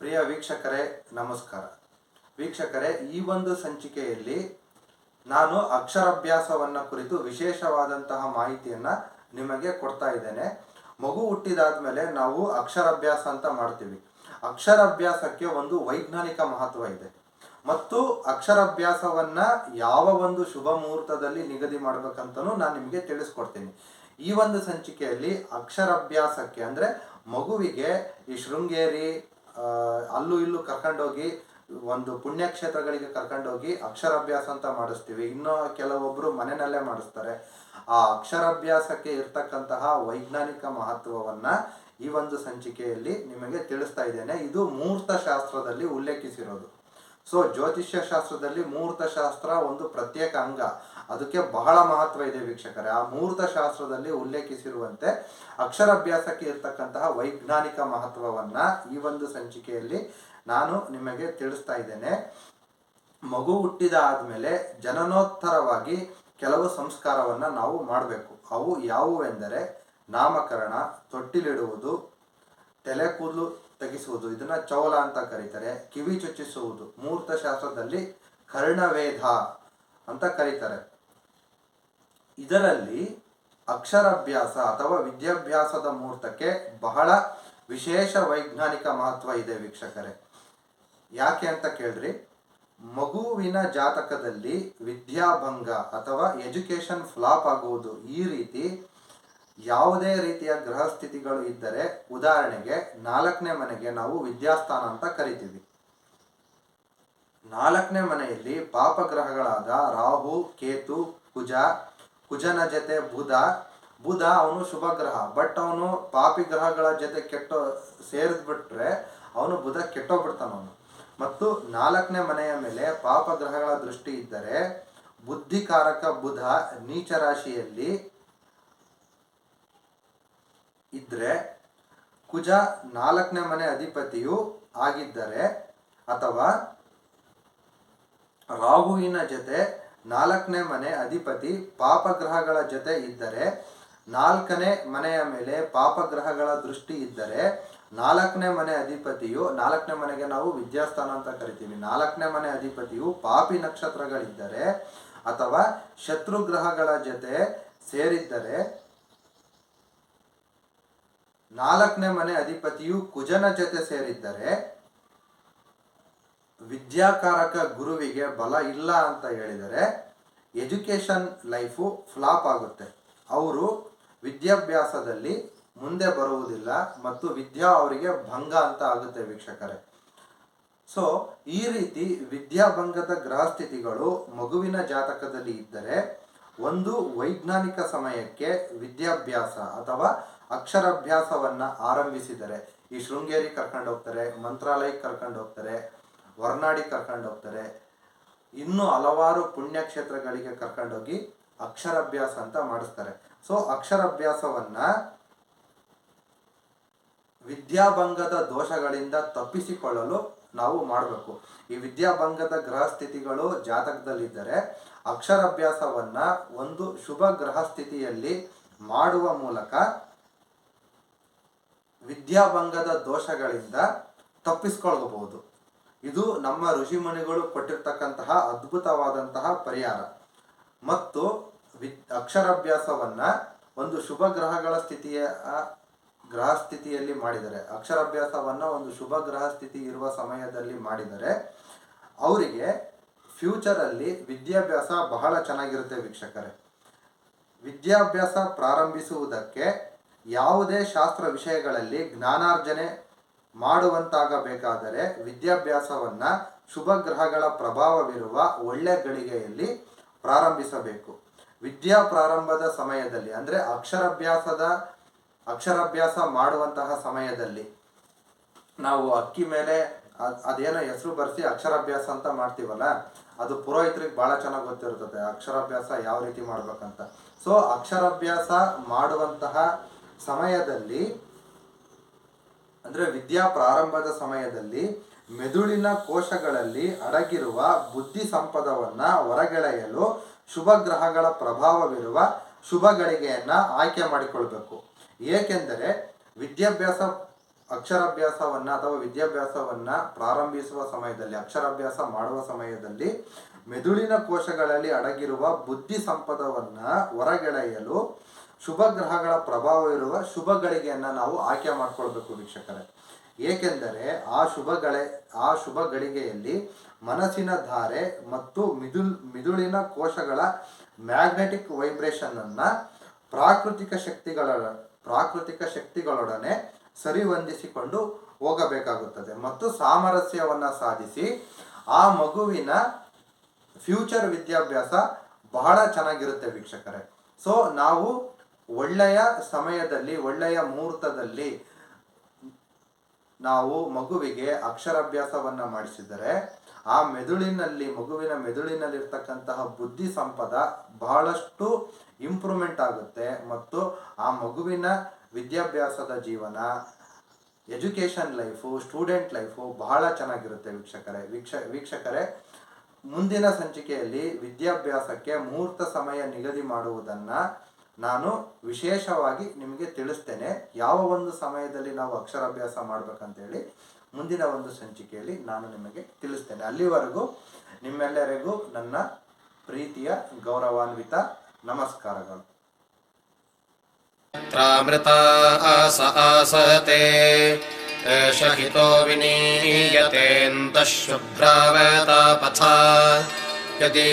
ಪ್ರಿಯ ವೀಕ್ಷಕರೇ, ನಮಸ್ಕಾರ. ವೀಕ್ಷಕರೇ, ಈ ಒಂದು ಸಂಚಿಕೆಯಲ್ಲಿ ನಾನು ಅಕ್ಷರಾಭ್ಯಾಸವನ್ನು ಕುರಿತು ವಿಶೇಷವಾದಂತಹ ಮಾಹಿತಿಯನ್ನು ನಿಮಗೆ ಕೊಡ್ತಾ ಇದ್ದೇನೆ. ಮಗು ಹುಟ್ಟಿದಾದ ಮೇಲೆ ನಾವು ಅಕ್ಷರಾಭ್ಯಾಸ ಅಂತ ಮಾಡ್ತೀವಿ. ಅಕ್ಷರಾಭ್ಯಾಸಕ್ಕೆ ಒಂದು ವೈಜ್ಞಾನಿಕ ಮಹತ್ವ ಇದೆ. ಮತ್ತು ಅಕ್ಷರಾಭ್ಯಾಸವನ್ನ ಯಾವ ಒಂದು ಶುಭ ಮುಹೂರ್ತದಲ್ಲಿ ನಿಗದಿ ಮಾಡ್ಬೇಕಂತನೂ ನಾನು ನಿಮಗೆ ತಿಳಿಸ್ಕೊಡ್ತೀನಿ. ಈ ಒಂದು ಸಂಚಿಕೆಯಲ್ಲಿ ಅಕ್ಷರಾಭ್ಯಾಸಕ್ಕೆ ಅಂದ್ರೆ ಮಗುವಿಗೆ ಈ ಶೃಂಗೇರಿ ಅಲ್ಲೂ ಇಲ್ಲೂ ಕರ್ಕೊಂಡೋಗಿ, ಒಂದು ಪುಣ್ಯಕ್ಷೇತ್ರಗಳಿಗೆ ಕರ್ಕೊಂಡೋಗಿ ಅಕ್ಷರಾಭ್ಯಾಸ ಅಂತ ಮಾಡಿಸ್ತೀವಿ. ಇನ್ನು ಕೆಲವೊಬ್ಬರು ಮನೆಯಲ್ಲೇ ಮಾಡಿಸ್ತಾರೆ. ಆ ಅಕ್ಷರಾಭ್ಯಾಸಕ್ಕೆ ಇರ್ತಕ್ಕಂತಹ ವೈಜ್ಞಾನಿಕ ಮಹತ್ವವನ್ನ ಈ ಒಂದು ಸಂಚಿಕೆಯಲ್ಲಿ ನಿಮಗೆ ತಿಳಿಸ್ತಾ ಇದ್ದೇನೆ. ಇದು ಮೂರ್ತ ಶಾಸ್ತ್ರದಲ್ಲಿ ಉಲ್ಲೇಖಿಸಿರೋದು. ಸೊ ಜ್ಯೋತಿಷ್ಯ ಶಾಸ್ತ್ರದಲ್ಲಿ ಮುಹೂರ್ತ ಶಾಸ್ತ್ರ ಒಂದು ಪ್ರತ್ಯೇಕ ಅಂಗ. ಅದಕ್ಕೆ ಬಹಳ ಮಹತ್ವ ಇದೆ ವೀಕ್ಷಕರೇ. ಆ ಮುಹೂರ್ತ ಶಾಸ್ತ್ರದಲ್ಲಿ ಉಲ್ಲೇಖಿಸಿರುವಂತೆ ಅಕ್ಷರಾಭ್ಯಾಸಕ್ಕೆ ಇರ್ತಕ್ಕಂತಹ ವೈಜ್ಞಾನಿಕ ಮಹತ್ವವನ್ನ ಈ ಒಂದು ಸಂಚಿಕೆಯಲ್ಲಿ ನಾನು ನಿಮಗೆ ತಿಳಿಸ್ತಾ ಇದ್ದೇನೆ. ಮಗು ಹುಟ್ಟಿದ ಆದಮೇಲೆ ಜನನೋತ್ತರವಾಗಿ ಕೆಲವು ಸಂಸ್ಕಾರವನ್ನ ನಾವು ಮಾಡಬೇಕು. ಅವು ಯಾವುವೆಂದರೆ ನಾಮಕರಣ, ತೊಟ್ಟಿಲಿಡುವುದು ತಲೆ ಕೂದಲು ತೆಗೆಸುವುದು. ಇದನ್ನ ಚೌಲ ಅಂತ ಕರೀತಾರೆ. ಕಿವಿ ಚುಚ್ಚಿಸುವುದು. ಮೂರ್ತ ಶಾಸ್ತ್ರದಲ್ಲಿ ಕರ್ಣವೇಧ ಅಂತ ಕರೀತಾರೆ. ಇದರಲ್ಲಿ ಅಕ್ಷರಾಭ್ಯಾಸ ಅಥವಾ ವಿದ್ಯಾಭ್ಯಾಸದ ಮುಹೂರ್ತಕ್ಕೆ ಬಹಳ ವಿಶೇಷ ವೈಜ್ಞಾನಿಕ ಮಹತ್ವ ಇದೆ ವೀಕ್ಷಕರೇ. ಯಾಕೆ ಅಂತ ಕೇಳ್ರಿ. ಮಗುವಿನ ಜಾತಕದಲ್ಲಿ ವಿದ್ಯಾಭಂಗ ಅಥವಾ ಎಜುಕೇಶನ್ ಫ್ಲಾಪ್ ಆಗುವುದು ಈ ರೀತಿ ಯಾವುದೇ ರೀತಿಯ ಗ್ರಹ ಸ್ಥಿತಿಗಳು ಇದ್ದರೆ ಉದಾಹರಣೆಗೆ ನಾಲ್ಕನೇ ಮನೆಗೆ ನಾವು ವಿದ್ಯಾಸ್ಥಾನ ಅಂತ ಕರಿತೀವಿ. ನಾಲ್ಕನೇ ಮನೆಯಲ್ಲಿ ಪಾಪ ಗ್ರಹಗಳಾದ ರಾಹು, ಕೇತು, ಕುಜ, ಕುಜನ ಜೊತೆ ಬುಧ ಬುಧ ಅವನು ಶುಭ ಗ್ರಹ ಬಟ್ ಅವನು ಪಾಪಿ ಗ್ರಹಗಳ ಜೊತೆ ಕೆಟ್ಟ ಸೇರಿದ್ಬಿಟ್ರೆ ಅವನು ಬುಧ ಕೆಟ್ಟೋಗ್ಬಿಡ್ತಾನ ಅವನು. ಮತ್ತು ನಾಲ್ಕನೇ ಮನೆಯ ಮೇಲೆ ಪಾಪ ಗ್ರಹಗಳ ದೃಷ್ಟಿ ಇದ್ದರೆ ಬುದ್ಧಿಕಾರಕ ಬುಧ ನೀಚ ರಾಶಿಯಲ್ಲಿ ಇದ್ರೆ ಕುಜ ನಾಲ್ಕನೇ ಮನೆ ಅಧಿಪತಿಯು ಆಗಿದ್ದರೆ ಅಥವಾ ರಾಹುವಿನ ಜೊತೆ ನಾಲ್ಕನೇ ಮನೆ ಅಧಿಪತಿ ಪಾಪಗ್ರಹಗಳ ಜೊತೆ ಇದ್ದರೆ, ನಾಲ್ಕನೇ ಮನೆಯ ಮೇಲೆ ಪಾಪಗ್ರಹಗಳ ದೃಷ್ಟಿ ಇದ್ದರೆ, ನಾಲ್ಕನೇ ಮನೆ ಅಧಿಪತಿಯು, ನಾಲ್ಕನೇ ಮನೆಗೆ ನಾವು ವಿದ್ಯಾಸ್ಥಾನ ಅಂತ ಕರಿತೀವಿ, ನಾಲ್ಕನೇ ಮನೆ ಅಧಿಪತಿಯು ಪಾಪಿ ನಕ್ಷತ್ರಗಳಿದ್ದರೆ ಅಥವಾ ಶತ್ರು ಗ್ರಹಗಳ ಜೊತೆ ಸೇರಿದ್ದರೆ ನಾಲ್ಕನೇ ಮನೆ ಅಧಿಪತಿಯು ಕುಜನ ಜೊತೆ ಸೇರಿದ್ದರೆ ವಿದ್ಯಾಕಾರಕ ಗುರುವಿಗೆ ಬಲ ಇಲ್ಲ ಅಂತ ಹೇಳಿದರೆ ಎಜುಕೇಶನ್ ಲೈಫು ಫ್ಲಾಪ್ ಆಗುತ್ತೆ. ಅವರು ವಿದ್ಯಾಭ್ಯಾಸದಲ್ಲಿ ಮುಂದೆ ಬರುವುದಿಲ್ಲ ಮತ್ತು ವಿದ್ಯಾ ಅವರಿಗೆ ಭಂಗ ಅಂತ ಆಗುತ್ತೆ ವೀಕ್ಷಕರೇ. ಸೊ ಈ ರೀತಿ ವಿದ್ಯಾಭಂಗದ ಗ್ರಹ ಸ್ಥಿತಿಗಳು ಮಗುವಿನ ಜಾತಕದಲ್ಲಿ ಇದ್ದರೆ ಒಂದು ವೈಜ್ಞಾನಿಕ ಸಮಯಕ್ಕೆ ವಿದ್ಯಾಭ್ಯಾಸ ಅಥವಾ ಅಕ್ಷರಾಭ್ಯಾಸವನ್ನ ಆರಂಭಿಸಿದರೆ, ಈ ಶೃಂಗೇರಿ ಕರ್ಕೊಂಡು ಹೋಗ್ತಾರೆ ಮಂತ್ರಾಲಯಕ್ಕೆ ಕರ್ಕೊಂಡು ಹೋಗ್ತಾರೆ, ಹೊರನಾಡಿ ಕರ್ಕೊಂಡು ಹೋಗ್ತಾರೆ, ಇನ್ನೂ ಹಲವಾರು ಪುಣ್ಯಕ್ಷೇತ್ರಗಳಿಗೆ ಕರ್ಕೊಂಡೋಗಿ ಅಕ್ಷರಾಭ್ಯಾಸ ಅಂತ ಮಾಡಿಸ್ತಾರೆ. ಸೊ ಅಕ್ಷರಾಭ್ಯಾಸವನ್ನ ವಿದ್ಯಾಭಂಗದ ದೋಷಗಳಿಂದ ತಪ್ಪಿಸಿಕೊಳ್ಳಲು ನಾವು ಮಾಡಬೇಕು. ಈ ವಿದ್ಯಾಭಂಗದ ಗ್ರಹ ಸ್ಥಿತಿಗಳು ಜಾತಕದಲ್ಲಿದ್ದರೆ, ಅಕ್ಷರಾಭ್ಯಾಸವನ್ನ ಒಂದು ಶುಭ ಗ್ರಹ ಸ್ಥಿತಿಯಲ್ಲಿ ಮಾಡುವ ಮೂಲಕ ವಿದ್ಯಾಭಂಗದ ದೋಷಗಳಿಂದ ತಪ್ಪಿಸ್ಕೊಳ್ಬಹುದು. ಇದು ನಮ್ಮ ಋಷಿಮುನಿಗಳು ಕೊಟ್ಟಿರ್ತಕ್ಕಂತಹ ಅದ್ಭುತವಾದಂತಹ ಪರಿಹಾರ. ಮತ್ತು ವಿ ಅಕ್ಷರಾಭ್ಯಾಸವನ್ನ ಒಂದು ಶುಭ ಗ್ರಹಗಳ ಸ್ಥಿತಿಯ ಗ್ರಹ ಸ್ಥಿತಿಯಲ್ಲಿ ಮಾಡಿದರೆ, ಅಕ್ಷರಾಭ್ಯಾಸವನ್ನ ಒಂದು ಶುಭ ಗ್ರಹ ಸ್ಥಿತಿ ಇರುವ ಸಮಯದಲ್ಲಿ ಮಾಡಿದರೆ, ಅವರಿಗೆ ಫ್ಯೂಚರಲ್ಲಿ ವಿದ್ಯಾಭ್ಯಾಸ ಬಹಳ ಚೆನ್ನಾಗಿರುತ್ತೆ ವೀಕ್ಷಕರೇ. ವಿದ್ಯಾಭ್ಯಾಸ ಪ್ರಾರಂಭಿಸುವುದಕ್ಕೆ ಯಾವುದೇ ಶಾಸ್ತ್ರ ವಿಷಯಗಳಲ್ಲಿ ಜ್ಞಾನಾರ್ಜನೆ ಮಾಡುವಂತಾಗಬೇಕಾದರೆ ವಿದ್ಯಾಭ್ಯಾಸವನ್ನ ಶುಭ ಗ್ರಹಗಳ ಪ್ರಭಾವವಿರುವ ಒಳ್ಳೆ ಗಳಿಗೆಯಲ್ಲಿ ಪ್ರಾರಂಭಿಸಬೇಕು. ವಿದ್ಯಾ ಪ್ರಾರಂಭದ ಸಮಯದಲ್ಲಿ, ಅಂದ್ರೆ ಅಕ್ಷರಾಭ್ಯಾಸದ, ಅಕ್ಷರಾಭ್ಯಾಸ ಮಾಡುವಂತಹ ಸಮಯದಲ್ಲಿ ನಾವು ಅಕ್ಕಿ ಮೇಲೆ ಅದ್- ಅದೇನೋ ಹೆಸರು ಬರೆಸಿ ಅಕ್ಷರಾಭ್ಯಾಸ ಅಂತ ಮಾಡ್ತೀವಲ್ಲ, ಅದು ಪುರೋಹಿತರಿಗೆ ಬಹಳ ಚೆನ್ನಾಗಿ ಗೊತ್ತಿರುತ್ತದೆ ಅಕ್ಷರಾಭ್ಯಾಸ ಯಾವ ರೀತಿ ಮಾಡ್ಬೇಕಂತ. ಸೊ ಅಕ್ಷರಾಭ್ಯಾಸ ಮಾಡುವಂತಹ ಸಮಯದಲ್ಲಿ, ಅಂದರೆ ವಿದ್ಯಾ ಪ್ರಾರಂಭದ ಸಮಯದಲ್ಲಿ ಮೆದುಳಿನ ಕೋಶಗಳಲ್ಲಿ ಅಡಗಿರುವ ಬುದ್ಧಿ ಸಂಪದವನ್ನ ಹೊರಗೆಳೆಯಲು ಶುಭ ಗ್ರಹಗಳ ಪ್ರಭಾವವಿರುವ ಶುಭ ಗಳಿಗೆಯನ್ನ ಆಯ್ಕೆ ಮಾಡಿಕೊಳ್ಬೇಕು. ಏಕೆಂದರೆ ವಿದ್ಯಾಭ್ಯಾಸ, ಅಕ್ಷರಾಭ್ಯಾಸವನ್ನು ಅಥವಾ ವಿದ್ಯಾಭ್ಯಾಸವನ್ನ ಪ್ರಾರಂಭಿಸುವ ಸಮಯದಲ್ಲಿ, ಅಕ್ಷರಾಭ್ಯಾಸ ಮಾಡುವ ಸಮಯದಲ್ಲಿ ಮೆದುಳಿನ ಕೋಶಗಳಲ್ಲಿ ಅಡಗಿರುವ ಬುದ್ಧಿ ಸಂಪದವನ್ನ ಹೊರಗೆಳೆಯಲು ಶುಭ ಗ್ರಹಗಳ ಪ್ರಭಾವ ಇರುವ ಶುಭ ಗಳಿಗೆಯನ್ನು ನಾವು ಆಯ್ಕೆ ಮಾಡ್ಕೊಳ್ಬೇಕು ವೀಕ್ಷಕರೇ. ಏಕೆಂದರೆ ಆ ಶುಭ ಗಳೆ ಆ ಶುಭ ಗಳಿಗೆಯಲ್ಲಿ ಮನಸ್ಸಿನ ಧಾರೆ ಮತ್ತು ಮಿದುಲ್, ಮಿದುಳಿನ ಕೋಶಗಳ ಮ್ಯಾಗ್ನೆಟಿಕ್ ವೈಬ್ರೇಷನ್ ಅನ್ನ ಪ್ರಾಕೃತಿಕ ಶಕ್ತಿಗಳ, ಪ್ರಾಕೃತಿಕ ಶಕ್ತಿಗಳೊಡನೆ ಸರಿಹೊಂದಿಸಿಕೊಂಡು ಹೋಗಬೇಕಾಗುತ್ತದೆ ಮತ್ತು ಸಾಮರಸ್ಯವನ್ನ ಸಾಧಿಸಿ ಆ ಮಗುವಿನ ಫ್ಯೂಚರ್ ವಿದ್ಯಾಭ್ಯಾಸ ಬಹಳ ಚೆನ್ನಾಗಿರುತ್ತೆ ವೀಕ್ಷಕರೇ. ಸೊ, ನಾವು ಒಳ್ಳೆಯ ಸಮಯದಲ್ಲಿ, ಒಳ್ಳೆಯ ಮುಹೂರ್ತದಲ್ಲಿ ನಾವು ಮಗುವಿಗೆ ಅಕ್ಷರಾಭ್ಯಾಸವನ್ನ ಮಾಡಿಸಿದರೆ, ಆ ಮೆದುಳಿನಲ್ಲಿ, ಮಗುವಿನ ಮೆದುಳಿನಲ್ಲಿರ್ತಕ್ಕಂತಹ ಬುದ್ಧಿ ಸಂಪದ ಬಹಳಷ್ಟು ಇಂಪ್ರೂವ್ಮೆಂಟ್ ಆಗುತ್ತೆ ಮತ್ತು ಆ ಮಗುವಿನ ವಿದ್ಯಾಭ್ಯಾಸದ ಜೀವನ, ಎಜುಕೇಷನ್ ಲೈಫು, ಸ್ಟೂಡೆಂಟ್ ಲೈಫು ಬಹಳ ಚೆನ್ನಾಗಿರುತ್ತೆ ವೀಕ್ಷಕರೇ. ವೀಕ್ಷ, ವೀಕ್ಷಕರೇ, ಮುಂದಿನ ಸಂಚಿಕೆಯಲ್ಲಿ ವಿದ್ಯಾಭ್ಯಾಸಕ್ಕೆ ಮುಹೂರ್ತ ಸಮಯ ನಿಗದಿ ಮಾಡುವುದನ್ನು ನಾನು ವಿಶೇಷವಾಗಿ ನಿಮಗೆ ತಿಳಿಸ್ತೇನೆ ಯಾವ ಒಂದು ಸಮಯದಲ್ಲಿ ನಾವು ಅಕ್ಷರಾಭ್ಯಾಸ ಮಾಡ್ಬೇಕಂತೇಳಿ ಮುಂದಿನ ಒಂದು ಸಂಚಿಕೆಯಲ್ಲಿ ನಾನು ನಿಮಗೆ ತಿಳಿಸ್ತೇನೆ ಅಲ್ಲಿವರೆಗೂ ನಿಮ್ಮೆಲ್ಲರಿಗೂ ನನ್ನ ಪ್ರೀತಿಯ ಗೌರವಾನ್ವಿತ ನಮಸ್ಕಾರಗಳು त्रामृता आस आसते एष हितो विनीयतेऽन्तः शुभ्रावतापथा यदि